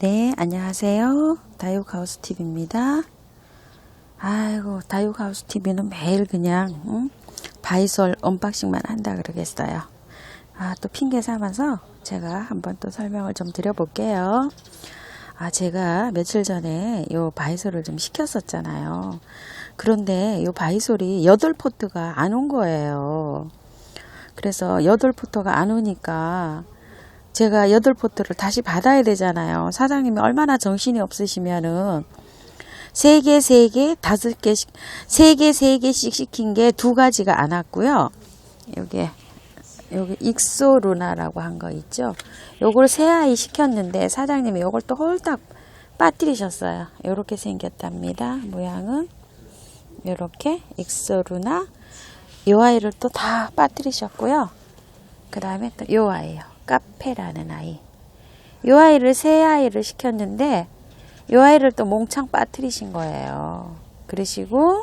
네, 안녕하세요. 다육하우스 TV입니다. 아이고, 다육하우스 TV는 매일 그냥, 응? 바이솔 언박싱만 한다 그러겠어요. 아, 또 핑계 삼아서 제가 한번 또 설명을 좀 드려볼게요. 아, 제가 며칠 전에 요 바이솔을 좀 시켰었잖아요. 그런데 요 바이솔이 8포트가 안 온 거예요. 그래서 8포트가 안 오니까 제가 여덟 포트를 다시 받아야 되잖아요. 사장님이 얼마나 정신이 없으시면은 세 개, 세 개, 다섯 개씩, 세 개, 세 개씩 시킨 게 두 가지가 안 왔고요. 여기, 여기 익소루나라고 한 거 있죠. 요걸 세 아이 시켰는데 사장님이 요걸 또 홀딱 빠뜨리셨어요. 요렇게 생겼답니다. 모양은 요렇게 익소루나 요 아이를 또 다 빠뜨리셨고요. 그 다음에 또 요 아이요. 카페라는 아이. 요 아이를 세 아이를 시켰는데 요 아이를 또 몽창 빠뜨리신 거예요. 그러시고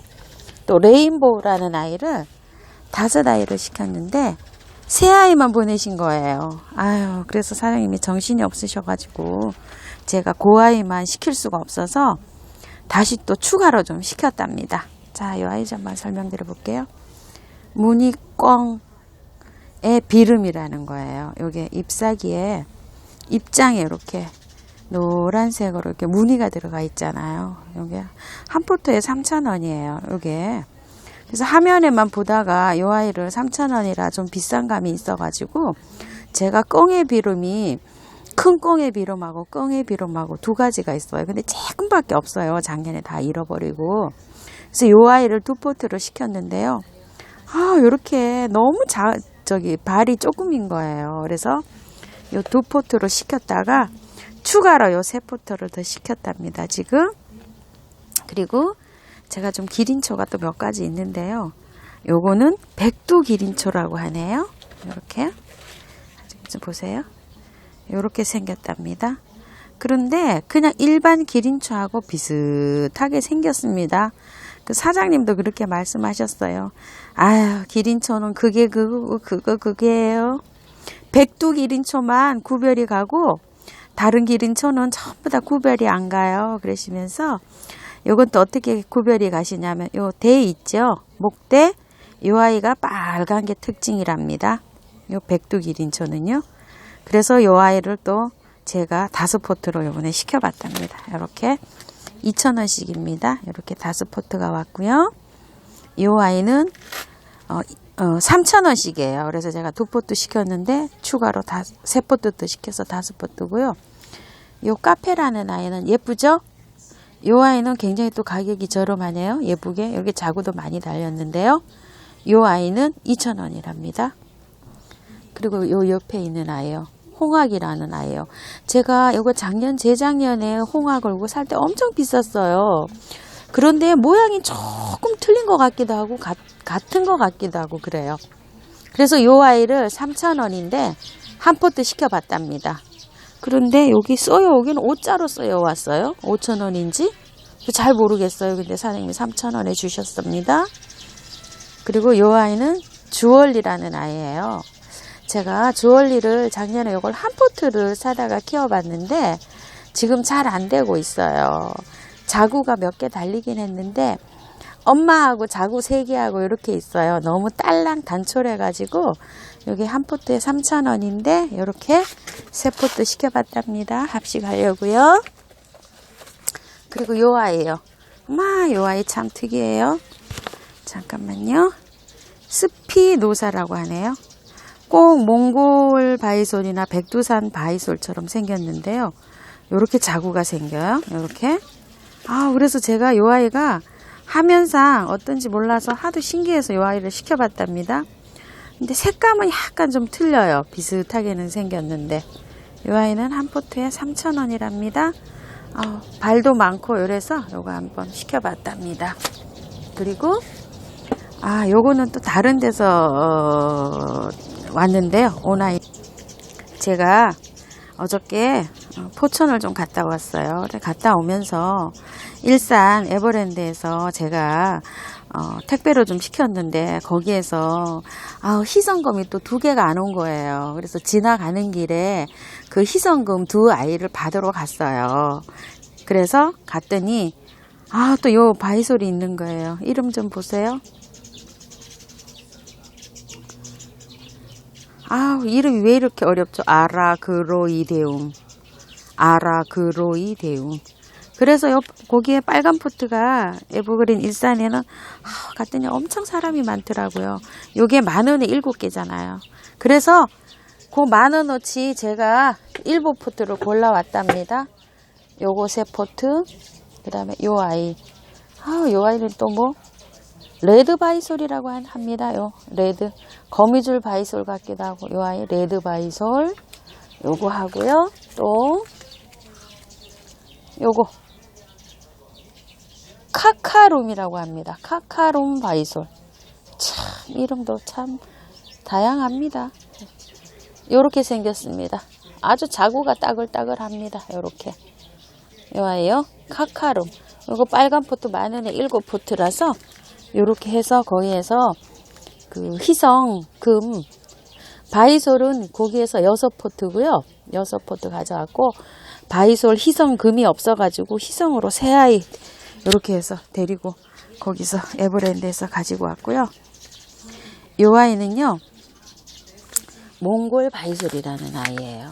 또 레인보우라는 아이를 다섯 아이를 시켰는데 세 아이만 보내신 거예요. 아유, 그래서 사장님이 정신이 없으셔가지고 제가 그 아이만 시킬 수가 없어서 다시 또 추가로 좀 시켰답니다. 자, 요 아이 좀만 설명드려 볼게요. 무늬꽝 의 비름이라는 거예요. 요게 잎사귀에 입장에 이렇게 노란색으로 이렇게 무늬가 들어가 있잖아요. 요게 한 포트에 3,000원이에요. 요게. 그래서 화면에만 보다가 요 아이를 3,000원이라 좀 비싼 감이 있어 가지고 제가 꽁의 비름이 큰 꽁의 비름하고 꽁의 비름하고 두 가지가 있어요. 근데 조금밖에 없어요. 작년에 다 잃어버리고. 그래서 요 아이를 두 포트로 시켰는데요. 아, 요렇게 너무 자, 저기 발이 조금인 거예요. 그래서 요 두 포트로 시켰다가 추가로 요 세 포트를 더 시켰답니다. 지금 그리고 제가 좀 기린초가 또 몇 가지 있는데요. 요거는 백두 기린초라고 하네요. 이렇게 좀 보세요. 요렇게 생겼답니다. 그런데 그냥 일반 기린초하고 비슷하게 생겼습니다. 그 사장님도 그렇게 말씀하셨어요. 아유, 기린초는 그게 그거, 그거, 그게예요. 백두 기린초만 구별이 가고, 다른 기린초는 전부 다 구별이 안 가요. 그러시면서, 요건 또 어떻게 구별이 가시냐면, 요 대 있죠? 목대, 요 아이가 빨간 게 특징이랍니다. 요 백두 기린초는요. 그래서 요 아이를 또 제가 다섯 포트로 요번에 시켜봤답니다. 이렇게 2,000원씩입니다. 이렇게 다섯 포트가 왔고요. 이 아이는 어, 어, 3,000원씩이에요. 그래서 제가 두 포트 시켰는데 추가로 다, 세 포트 또 시켜서 다섯 포트고요. 이 카페라는 아이는 예쁘죠? 이 아이는 굉장히 또 가격이 저렴하네요. 예쁘게. 여기 자구도 많이 달렸는데요. 이 아이는 2,000원이랍니다. 그리고 요 옆에 있는 아이요. 홍학이라는 아이예요. 제가 이거 작년 재작년에 홍학 걸고 살 때 엄청 비쌌어요. 그런데 모양이 조금 틀린 것 같기도 하고 가, 같은 것 같기도 하고 그래요. 그래서 요 아이를 3,000원인데 한 포트 시켜봤답니다. 그런데 여기 써요. 여기는 5자로 써요 왔어요. 5,000원인지 잘 모르겠어요. 근데 사장님이 3,000원에 주셨습니다. 그리고 요 아이는 주얼리라는 아이예요. 제가 주얼리를 작년에 이걸 한 포트를 사다가 키워봤는데 지금 잘 안 되고 있어요. 자구가 몇 개 달리긴 했는데 엄마하고 자구 세 개하고 이렇게 있어요. 너무 딸랑 단촐해가지고 여기 한 포트에 3,000원인데 이렇게 세 포트 시켜봤답니다. 합식하려고요. 그리고 요 아이요. 마, 요 아이 참 특이해요. 잠깐만요. 스피 노사라고 하네요. 꼭 몽골 바이솔이나 백두산 바이솔처럼 생겼는데요. 이렇게 자구가 생겨요. 이렇게. 아, 그래서 제가 요 아이가 화면상 어떤지 몰라서 하도 신기해서 요 아이를 시켜봤답니다. 근데 색감은 약간 좀 틀려요. 비슷하게는 생겼는데. 요 아이는 한 포트에 3,000원이랍니다. 어, 발도 많고 이래서 요거 한번 시켜봤답니다. 그리고 아, 요거는 또 다른 데서 어, 왔는데요. 오나이 제가 어저께 어, 포천을 좀 갔다 왔어요. 갔다 오면서 일산 에버랜드에서 제가 어, 택배로 좀 시켰는데 거기에서 아, 희성금이 또 두 개가 안 온 거예요. 그래서 지나가는 길에 그 희성금 두 아이를 받으러 갔어요. 그래서 갔더니 아, 또 요 바이솔이 있는 거예요. 이름 좀 보세요. 아, 이름이 왜 이렇게 어렵죠? 아라그로이데움. 아라그로이데움. 그래서 요, 거기에 빨간 포트가 에버그린 일산에는 아, 갔더니 엄청 사람이 많더라고요. 요게 만 원에 일곱 개잖아요. 그래서 그 만 원어치 제가 일곱 포트를 골라왔답니다. 요거 세 포트, 그 다음에 요 아이. 아, 요 아이는 또 뭐? 레드 바이솔이라고 한- 합니다. 요 레드 거미줄 바이솔 같기도 하고 요 아이 레드 바이솔 요거 하고요. 또 요거 카카룸이라고 합니다. 카카룸 바이솔. 참 이름도 참 다양합니다. 요렇게 생겼습니다. 아주 자구가 따글따글합니다. 요렇게. 요 아이요. 카카룸. 요거 빨간 포트 만 원에 일곱 포트라서 요렇게 해서 거기에서 그 희성 금 바이솔은 거기에서 여섯 포트고요. 여섯 포트 가져왔고 바이솔 희성 금이 없어가지고 희성으로 세 아이 이렇게 해서 데리고 거기서 에버랜드에서 가지고 왔고요. 요 아이는요 몽골 바이솔이라는 아이예요.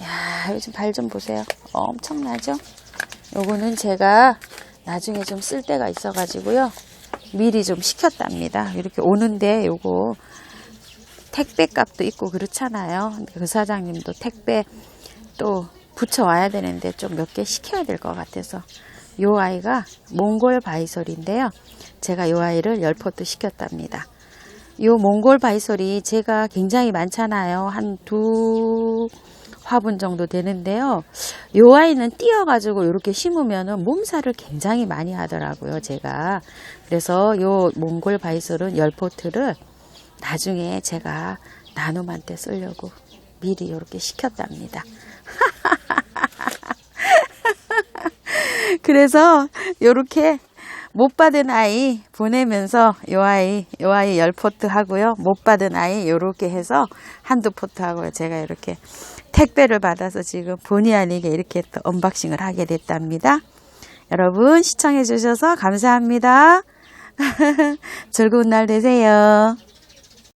야 요즘 발 좀 보세요. 엄청나죠? 요거는 제가 나중에 좀쓸 데가 있어가지고요. 미리 좀 시켰답니다. 이렇게 오는데 요거 택배 값도 있고 그렇잖아요. 그 사장님도 택배 또 붙여와야 되는데 좀 몇 개 시켜야 될 것 같아서 요 아이가 몽골 바이솔인데요. 제가 요 아이를 열 포트 시켰답니다. 요 몽골 바이솔이 제가 굉장히 많잖아요. 한 두 화분 정도 되는데요. 요 아이는 띄어가지고 이렇게 심으면은 몸살을 굉장히 많이 하더라고요. 제가 그래서 요 몽골 바이솔은 열 포트를 나중에 제가 나눔한테 쓰려고 미리 이렇게 시켰답니다. 그래서 요렇게 못 받은 아이 보내면서 요 아이 요 아이 열 포트 하고요. 못 받은 아이 요렇게 해서 한두 포트 하고요. 제가 이렇게 택배를 받아서 지금 본의 아니게 이렇게 또 언박싱을 하게 됐답니다. 여러분 시청해 주셔서 감사합니다. 즐거운 날 되세요